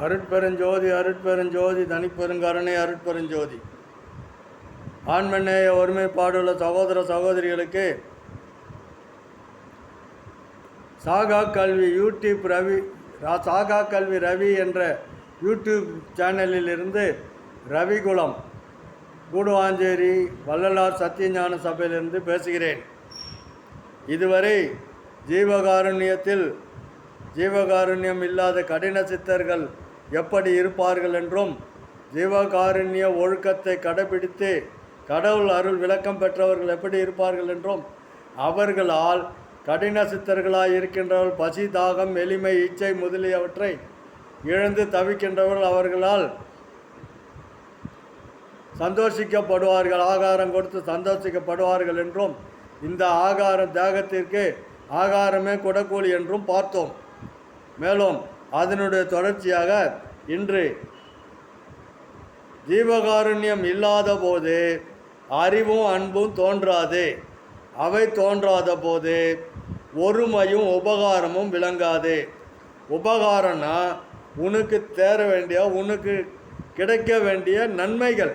அருட்பெருஞ்சோதி அருட்பெருஞ்சோதி தனிப்பெருங்கருணை அருட்பெருஞ்சோதி. ஆண்மநேய ஒருமைப்பாடுள்ள சகோதர சகோதரிகளுக்கு சாகா கல்வி யூடியூப் ரவி ரா- சாகா கல்வி ரவி என்ற யூடியூப் சேனலிலிருந்து ரவிகுலம் கூடுவாஞ்சேரி வள்ளலார் சத்தியஞான சபையிலிருந்து பேசுகிறேன். இதுவரை ஜீவகாருண்யத்தில் ஜீவகாருண்யம் இல்லாத கடின சித்தர்கள் எப்படி இருப்பார்கள் என்றும் ஜீவகாருண்ய ஒழுக்கத்தை கடைபிடித்து கடவுள் அருள் விளக்கம் பெற்றவர்கள் எப்படி இருப்பார்கள் என்றும் அவர்களால் கடின சித்தர்களாய் இருக்கின்றவர்கள் பசி தாகம் எளிமை இச்சை முதலியவற்றை இழந்து தவிக்கின்றவர்கள் அவர்களால் சந்தோஷிக்கப்படுவார்கள் ஆகாரம் கொடுத்து சந்தோஷிக்கப்படுவார்கள் என்றும் இந்த ஆகாரம் தேகத்திற்கு ஆகாரமே கொடக்கூலி என்றும் பார்த்தோம். மேலும் அதனுடைய தொடர்ச்சியாக இன்று ஜீவகாருண்யம் இல்லாத போது அறிவும் அன்பும் தோன்றாது. அவை தோன்றாத போது ஒருமையும் உபகாரமும் விளங்காது. உபகாரம்னா உனக்கு தேர வேண்டிய உனக்கு கிடைக்க வேண்டிய நன்மைகள்.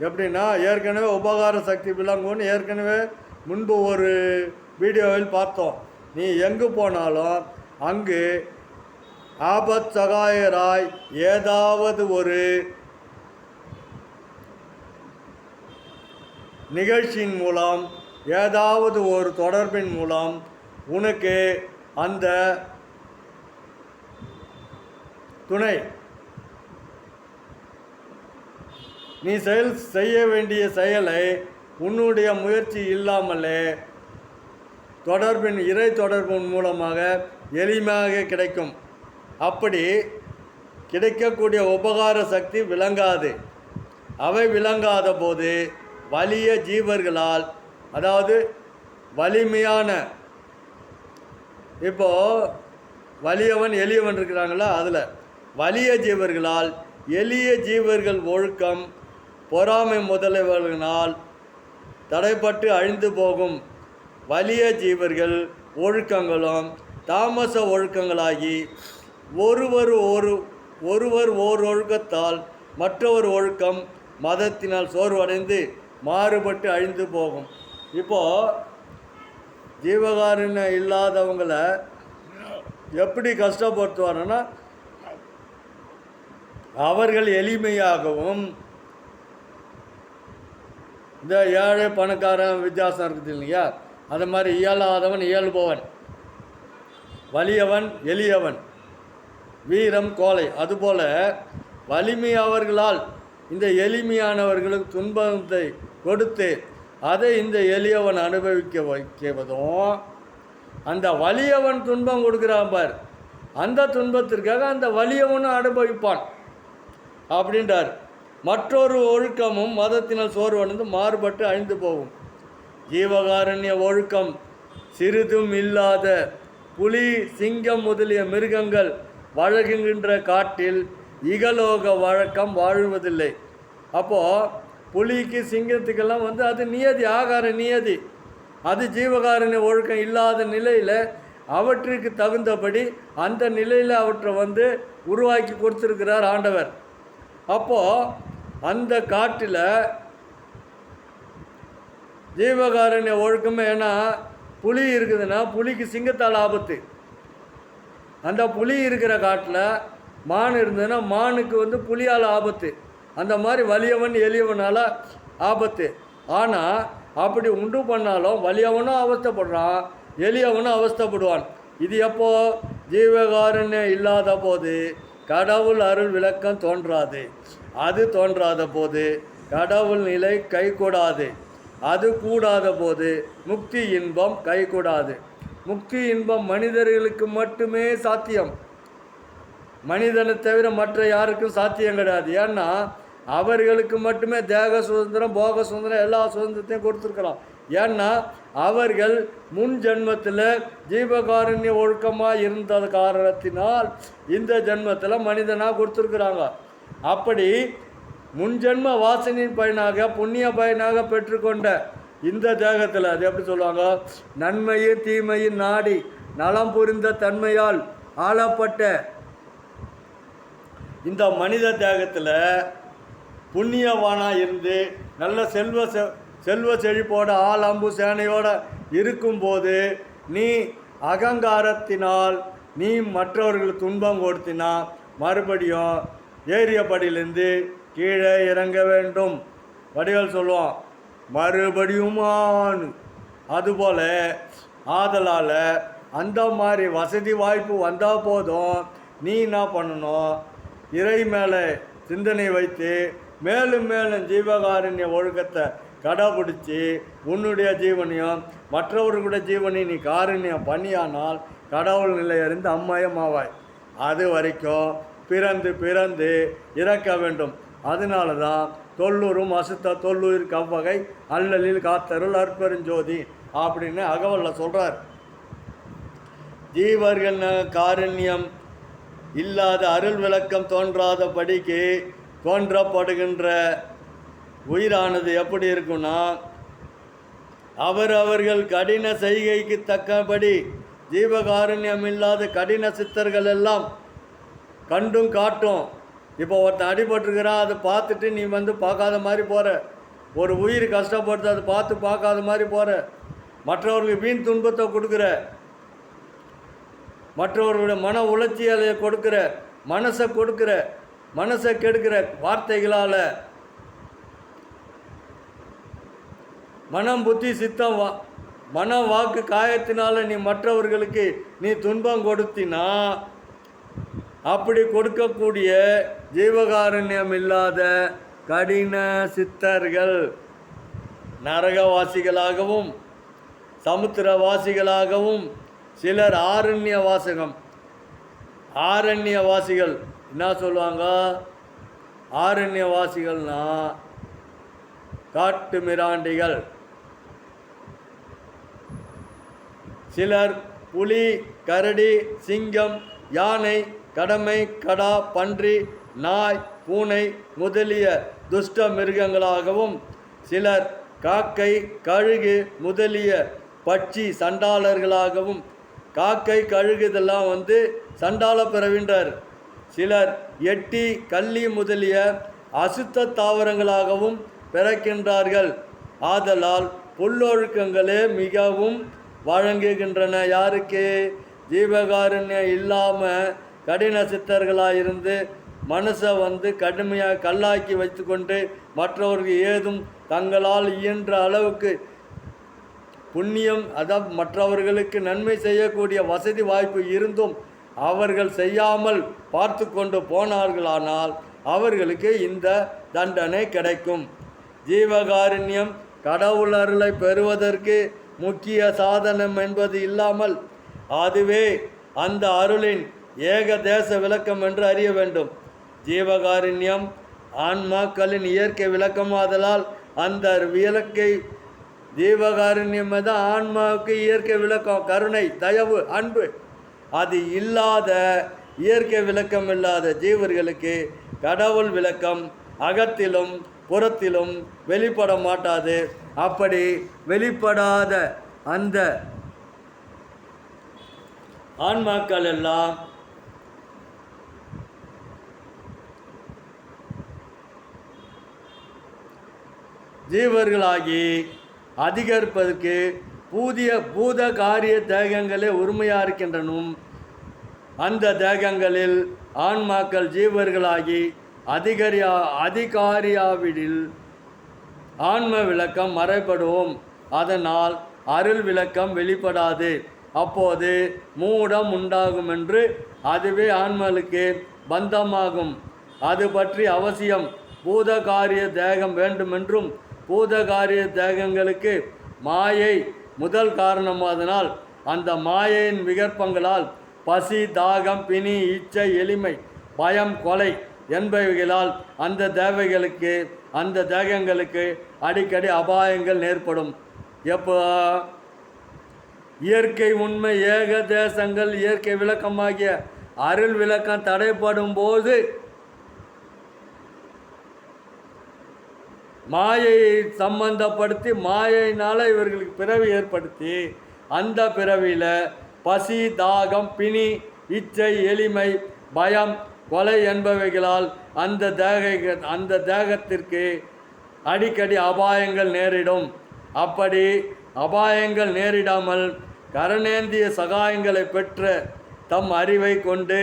எப்படின்னா ஏற்கனவே உபகார சக்தி விளங்கும்னு ஏற்கனவே முன்பு ஒரு வீடியோவில் பார்த்தோம். நீ எங்கு போனாலும் அங்கு ஆபத் சகாயராய் ஏதாவது ஒரு நிகழ்ச்சியின் மூலம் ஏதாவது ஒரு தொடர்பின் மூலம் உனக்கு அந்த துணை நீ செயல் செய்ய வேண்டிய செயலை உன்னுடைய முயற்சி இல்லாமலே தொடர்பின் இறை தொடர்பின் மூலமாக எளிமையாக கிடைக்கும். அப்படி கிடைக்கக்கூடிய உபகார சக்தி விளங்காது. அவை விளங்காத போது வலிய ஜீவர்களால் அதாவது வலிமையான இப்போது வலியவன் எளியவன் இருக்கிறாங்களா? அதில். வலிய ஜீவர்களால் எளிய ஜீவர்கள் ஒழுக்கம் பொறாமை முதலியவர்களால் தடைப்பட்டு அழிந்து போகும். வலிய ஜீவர்கள் ஒழுக்கங்களும் தாமச ஒழுக்கங்களாகி ஒருவர் ஒரு ஒருவர் ஓர் ஒழுக்கத்தால் மற்றவர் ஒழுக்கம் மதத்தினால் சோர்வடைந்து மாறுபட்டு அழிந்து போகும். இப்போது ஜீவகாருண்யம் இல்லாதவங்களை எப்படி கஷ்டப்படுத்துவாருன்னா அவர்கள் எளிமையாகவும் இந்த ஏழை பணக்காரன் வித்தியாசம் இருக்குது இல்லையா? அது மாதிரி இயலாதவன் இயல்பவன். வலியவன் எளியவன். வீரம் கோலை அதுபோல வலிமை அவர்களால் இந்த எளிமையானவர்களுக்கு துன்பத்தை கொடுத்து அதை இந்த எளியவன் அனுபவிக்க வைக்கவதும் அந்த வலியவன் துன்பம் கொடுக்குறான் பார். அந்த துன்பத்திற்காக அந்த வலியவனும் அனுபவிப்பான் அப்படின்றார். மற்றொரு ஒழுக்கமும் மதத்தினால் சோர்வடைந்து மாறுபட்டு அழிந்து போகும். ஜீவகாரண்ய ஒழுக்கம் சிறிதும் இல்லாத புலி சிங்கம் முதலிய மிருகங்கள் வழங்குகின்ற காட்டில் இகலோக வழக்கம் வாழ்வதில்லை. அப்போது புலிக்கு சிங்கத்துக்கெல்லாம் வந்து அது நியதி ஆகார நியதி. அது ஜீவகாரண ஒழுக்கம் இல்லாத நிலையில் அவற்றிற்கு தகுந்தபடி அந்த நிலையில் அவற்றை வந்து உருவாக்கி கொடுத்துருக்கிறார் ஆண்டவர். அப்போது அந்த காட்டில் ஜீவகாரண்ய ஒழுக்கமே ஏன்னா புலி இருக்குதுன்னா புலிக்கு சிங்கத்தால் ஆபத்து. அந்த புலி இருக்கிற காட்டில் மான் இருந்ததுன்னா மானுக்கு வந்து புலியால் ஆபத்து. அந்த மாதிரி வலியவன் எளியவனால் ஆபத்து. ஆனால் அப்படி உண்டு பண்ணாலும் வலியவனும் அவஸ்தைப்படுறான் எளியவனும் அவஸ்தைப்படுவான். இது எப்போ? ஜீவகாரண்யம் இல்லாத போது கடவுள் அருள் விளக்கம் தோன்றாது. அது தோன்றாத போது கடவுள் நிலை கைகூடாது. அது கூடாத போது முக்தி இன்பம் கைகூடாது. முக்தி இன்பம் மனிதர்களுக்கு மட்டுமே சாத்தியம். மனிதனை தவிர மற்ற யாருக்கும் சாத்தியம் கிடையாது. ஏன்னா அவர்களுக்கு மட்டுமே தேக சுதந்திரம் போக சுதந்திரம் எல்லா சுதந்திரத்தையும் கொடுத்துருக்குறான் ஏன்னா அவர்கள் முன் ஜென்மத்தில் ஜீவகாருண்ய ஒழுக்கமாக இருந்த காரணத்தினால் இந்த ஜென்மத்தில் மனிதனாக கொடுத்துருக்குறாங்க. அப்படி முன்ஜென்ம வாசனையின் பயனாக புண்ணிய பயனாக பெற்றுக்கொண்ட இந்த தேகத்தில் அது எப்படி சொல்லுவாங்க? நன்மையும் தீமையும் நாடி நலம் புரிந்த தன்மையால் ஆளப்பட்ட இந்த மனித தேகத்தில் புண்ணியவானா இருந்து நல்ல செல்வ செ- செல்வ செழிப்போட ஆள் அம்பு சேனையோட இருக்கும்போது நீ அகங்காரத்தினால் நீ மற்றவர்களுக்கு துன்பம் கொடுத்தினா மறுபடியும் ஏறிய படியிலேருந்து கீழே இறங்க வேண்டும். வடிவேல் சொல்லுவான் அதுபோல் ஆதலால் அந்த மாதிரி வசதி வாய்ப்பு வந்தால் போதும். நீ என்ன பண்ணணும்? இறை மேலே சிந்தனை வைத்து மேலும் மேலும் ஜீவகாருண்ய ஒழுக்கத்தை கடைபிடிச்சி உன்னுடைய ஜீவனையும் மற்றவர்களுடைய ஜீவனையும் நீ காருண்யம் பண்ணியானால் கடவுள் நிலையிலிருந்து அம்மயமாவாய். அது வரைக்கும் பிறந்து பிறந்து இறக்க வேண்டும். அதனால தான் தொல்லூரும் அசுத்த தொல்லூர் கவ்வகை அல்லலில் காத்தருள் அற்பெருஞ்சோதி அப்படின்னு அகவல்ல சொல்கிறார் ஜீவர்கள் காருண்யம் இல்லாத அருள் விளக்கம் தோன்றாதபடிக்கு தோன்றப்படுகின்ற உயிரானது எப்படி இருக்கும்னா அவர் அவர்கள் கடின செய்கைக்கு தக்கபடி ஜீவகாருண்யம் இல்லாத கடின சித்தர்கள் எல்லாம் கண்டும் காட்டும் இப்போ ஒருத்தன் அடிபட்டிருக்கிறான் அதை பார்த்துட்டு நீ வந்து பார்க்காத மாதிரி போகிற ஒரு உயிர் கஷ்டப்படுத்து அதை பார்த்து பார்க்காத மாதிரி போகிற மற்றவர்களுக்கு வீண் துன்பத்தை கொடுக்குற. மற்றவர்களுடைய மன உளைச்சியலை கொடுக்குற. மனசை கொடுக்குற. மனசை கெடுக்கிற வார்த்தைகளால். மனம் புத்தி சித்தம் வா மனம் வாக்கு காயத்தினால நீ மற்றவர்களுக்கு நீ துன்பம் கொடுத்தினா அப்படி கொடுக்கக்கூடிய ஜீவகாருண்யம் இல்லாத கடின சித்தர்கள் நரகவாசிகளாகவும் சமுத்திரவாசிகளாகவும் சிலர் ஆரண்ய வாசகம் ஆரண்ய வாசிகள் என்ன சொல்லுவாங்க? ஆரண்ய வாசிகள்னா காட்டு மிராண்டிகள். சிலர் புலி கரடி சிங்கம் யானை கடமை கடா பன்றி நாய் பூனை முதலிய துஷ்ட மிருகங்களாகவும் சிலர் காக்கை கழுகு முதலிய பட்சி சண்டாளர்களாகவும் காக்கை கழுகு இதெல்லாம் வந்து சண்டாள பிறவின்றார். சிலர் எட்டி கள்ளி முதலிய அசுத்த தாவரங்களாகவும் பிறக்கின்றார்கள். ஆதலால் புல்லொழுக்கங்களே மிகவும் வழங்குகின்றன. யாருக்கு? ஜீவகாருண்யம் இல்லாமல் கடின சித்தர்களாக இருந்து மனசை வந்து கடுமையாக கல்லாக்கி வைத்துக்கொண்டு மற்றவர்கள் ஏதும் தங்களால் இயன்ற அளவுக்கு புண்ணியம் அதான் மற்றவர்களுக்கு நன்மை செய்யக்கூடிய வசதி வாய்ப்பு இருந்தும் அவர்கள் செய்யாமல் பார்த்து கொண்டு போனார்களானால் அவர்களுக்கு இந்த தண்டனை கிடைக்கும். ஜீவகாருண்யம் கடவுள் பெறுவதற்கு முக்கிய சாதனம் என்பது இல்லாமல் அதுவே அந்த அருளின் ஏக தேச விளக்கம் என்று அறிய வேண்டும். ஜீவகாருண்யம் ஆன்மாக்களின் இயற்கை விளக்கமாதலால் அந்த விளக்கை ஜீவகாருண்யம் தான் ஆன்மாவுக்கு இயற்கை விளக்கம் கருணை தயவு அன்பு. அது இல்லாத இயற்கை விளக்கம் இல்லாத ஜீவர்களுக்கு கடவுள் விளக்கம் அகத்திலும் புறத்திலும் வெளிப்பட மாட்டாது. அப்படி வெளிப்படாத அந்த ஆன்மாக்கள் எல்லாம் ஜீவர்களாகி அதிகரிப்பதற்கு பூதிய பூத காரிய தேகங்களே உரிமையாக இருக்கின்றனும். அந்த தேகங்களில் ஆன்மாக்கள் ஜீவர்களாகி அதிகரியா அதிகாரியாவிடில் ஆன்ம விளக்கம் மறைபடுவோம் அதனால் அருள் விளக்கம் வெளிப்படாது. அப்போது மூடம் உண்டாகும் என்று அதுவே ஆன்மலுக்கு பந்தமாகும். அது பற்றி அவசியம். பூதகாரிய தேகம் வேண்டுமென்றும் பூதகாரிய தேகங்களுக்கு மாயை முதல் காரணமாதனால் அந்த மாயையின் விகற்பங்களால் பசி தாகம் பிணி இச்சை எளிமை பயம் கொலை என்பவைகளால் அந்த தேவைகளுக்கு அந்த தேகங்களுக்கு அடிக்கடி அபாயங்கள் ஏற்படும் எப்போ? இயற்கை உண்மை ஏக தேசங்கள் இயற்கை விளக்கமாகிய அருள் விளக்கம் தடைப்படும் போது மாயையை சம்பந்தப்படுத்தி மாயையினால் இவர்களுக்கு பிறவி ஏற்படுத்தி அந்த பிறவியில் பசி தாகம் பிணி இச்சை எளிமை பயம் கொலை என்பவைகளால் அந்த தேக அந்த தேகத்திற்கு அடிக்கடி அபாயங்கள் நேரிடும். அப்படி அபாயங்கள் நேரிடாமல் கரணேந்திய சகாயங்களை பெற்ற தம் அறிவை கொண்டு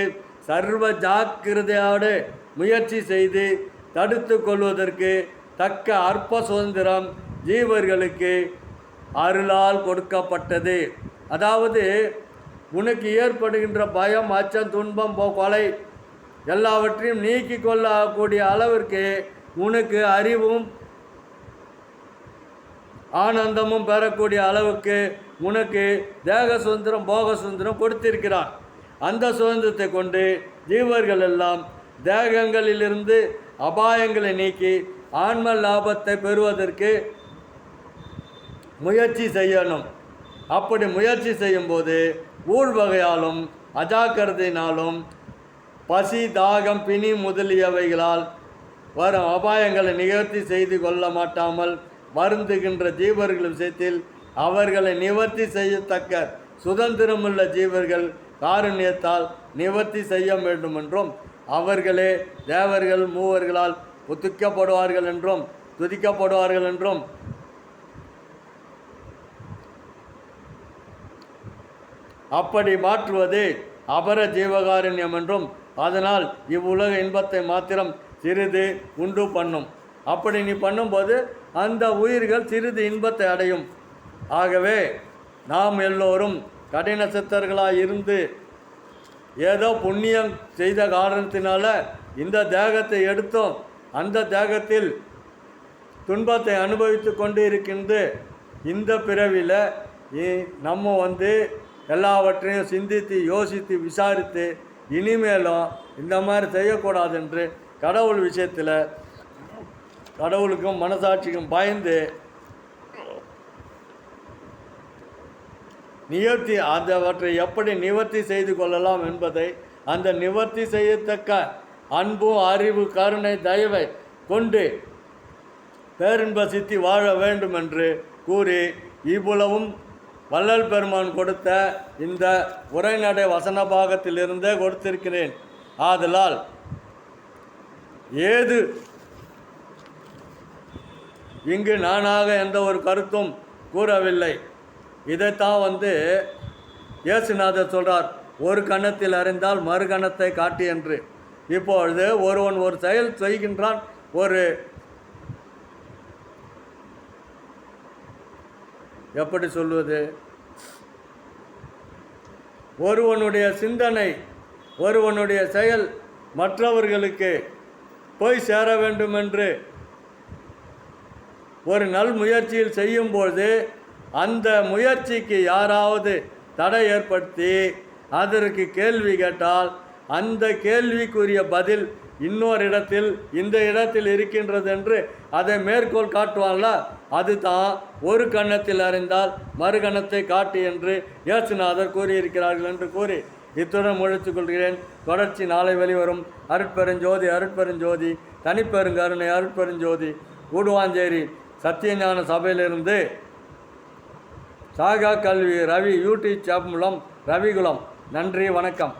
சர்வ ஜாக்கிரதையோடு முயற்சி செய்து தடுத்து கொள்வதற்கு தக்க அற்ப சுதந்திரம் ஜீவர்களுக்கு அருளால் கொடுக்கப்பட்டது. அதாவது உனக்கு ஏற்படுகின்ற பயம் அச்சம் துன்பம் போ கொலை எல்லாவற்றையும் நீக்கி கொள்ளக்கூடிய அளவிற்கு உனக்கு அறிவும் ஆனந்தமும் பெறக்கூடிய அளவுக்கு உனக்கு தேக சுதந்திரம் போக சுதந்திரம் கொடுத்திருக்கிறான் அந்த சுதந்திரத்தை கொண்டு ஜீவர்கள் எல்லாம் தேகங்களிலிருந்து அபாயங்களை நீக்கி ஆன்ம லாபத்தை பெறுவதற்கு முயற்சி செய்யணும். அப்படி முயற்சி செய்யும்போது ஊழ்வகையாலும் அஜாக்கிரதையினாலும் பசி தாகம் பிணி முதலியவைகளால் வரும் அபாயங்களை நிவர்த்தி செய்து கொள்ள மாட்டாமல் வருந்துகின்ற ஜீவர்கள் விஷயத்தில் அவர்களை நிவர்த்தி செய்யத்தக்க சுதந்திரமுள்ள ஜீவர்கள் காருண்யத்தால் நிவர்த்தி செய்ய வேண்டும் என்றும் அவர்களே தேவர்கள் மூவர்களால் ஒத்துக்கப்படுவார்கள் என்றும் துதிக்கப்படுவார்கள் என்றும். அப்படி மாற்றுவது அபர ஜீவகாருண்யம் என்றும் அதனால் இவ்வுலக இன்பத்தை மாத்திரம் சிறிது உண்டு பண்ணும். அப்படி நீ பண்ணும்போது அந்த உயிர்கள் சிறிது இன்பத்தை அடையும். ஆகவே நாம் எல்லோரும் கடின சித்தர்களாக இருந்து ஏதோ புண்ணியம் செய்த காரணத்தினால இந்த தேகத்தை எடுத்தோம். அந்த தேகத்தில் துன்பத்தை அனுபவித்து கொண்டு இருக்கின்ற இந்த பிறவியில் இ- நம்ம வந்து எல்லாவற்றையும் சிந்தித்து யோசித்து விசாரித்து இனிமேலும் இந்த மாதிரி செய்யக்கூடாது என்று கடவுள் விஷயத்தில் கடவுளுக்கும் மனசாட்சிக்கும் பயந்து நிவர்த்தி அதவற்றை எப்படி நிவர்த்தி செய்து கொள்ளலாம் என்பதை அந்த நிவர்த்தி செய்யத்தக்க அன்பு அறிவு கருணை தயவை கொண்டு பேரின்ப சித்தி வாழ வேண்டும் என்று கூறி இவ்வளவும் வள்ளல் பெருமான் கொடுத்த இந்த உரைநடை வசன பாகத்திலிருந்தே கொடுத்திருக்கிறேன். ஆதலால் ஏது இங்கு நானாக எந்த ஒரு கருத்தும் கூறவில்லை. இதைத்தான் வந்து இயேசுநாதர் சொல்கிறார் ஒரு கணத்தில் அறிந்தால் மறு கணத்தை என்று. இப்பொழுது ஒருவன் ஒரு செயல் செய்கின்றான் ஒரு எப்படி சொல்வது? ஒருவனுடைய சிந்தனை ஒருவனுடைய செயல் மற்றவர்களுக்கு போய் சேர வேண்டும் என்று ஒரு நல் முயற்சியில் செய்யும்பொழுது அந்த முயற்சிக்கு யாராவது தடை ஏற்படுத்தி அதற்கு கேள்வி கேட்டால் அந்த கேள்விக்குரிய பதில் இன்னொரு இடத்தில் இந்த இடத்தில் இருக்கின்றது என்று அதை மேற்கோள் காட்டுவான்ல அதுதான் ஒரு கன்னத்தில் அறிந்தால் மறுகணத்தை காட்டு என்று இயேசுநாதர் கூறியிருக்கிறார்கள் என்று கூறி இத்துடன் முடித்துக் கொள்கிறேன். தொடர்ச்சி நாளை வெளிவரும் அருட்பெருஞ்சோதி அருட்பெருஞ்சோதி தனிப்பெருங்கருணை அருட்பெருஞ்சோதி கூடுவாஞ்சேரி சத்தியஞான சபையிலிருந்து சாகா கல்வி ரவி யூடியூப் சேனல் மூலம் ரவிகுலம். நன்றி வணக்கம்.